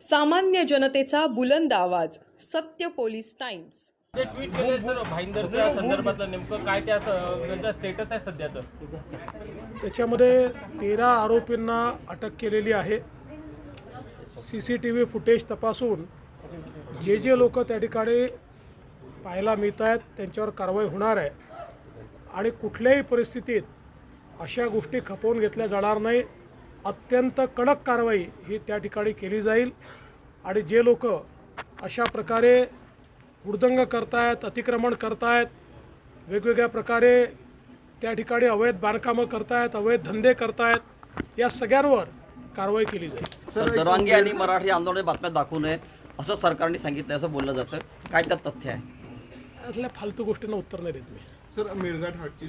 सामान्य जनतेचा बुलंद आवाज सत्य पोलीस टाइम्स. ते ट्विट केले सर भाईंदरच्या संदर्भातलं नेमकं काय त्या त्यांचं स्टेटस आहे सध्याचं? त्याच्यामध्ये तेरा आरोपींना अटक केलेली आहे. C C T V footage तपासून जे जे लोक त्या ठिकाणी पाहायला मिळत आहेत त्यांच्यावर कारवाई होणार आहे. आणि कुठल्याही परिस्थितीत अशा गोष्टी खपवून घेतल्या जाणार नाही. अत्यंत कडक कारवाई ही त्या ठिकाणी केली जाईल. आणि जे लोक अशा प्रकारे हुडदंग करतायत अतिक्रमण करतायत वेगवेगळ्या प्रकारे त्या ठिकाणी अवैध बांधकामं करतायत अवैध धंदे करतायत या सगळ्यांवर कारवाई केली जाईल. सर दरांगी आणि मराठी आंदोलन बातम्या दाखवू नये असं सरकारने सांगितलं असं बोललं जातं. काय त्यात तथ्य आहे? यातल्या फालतू गोष्टींना उत्तर नाही देत मी. सर मेळघाट हाटची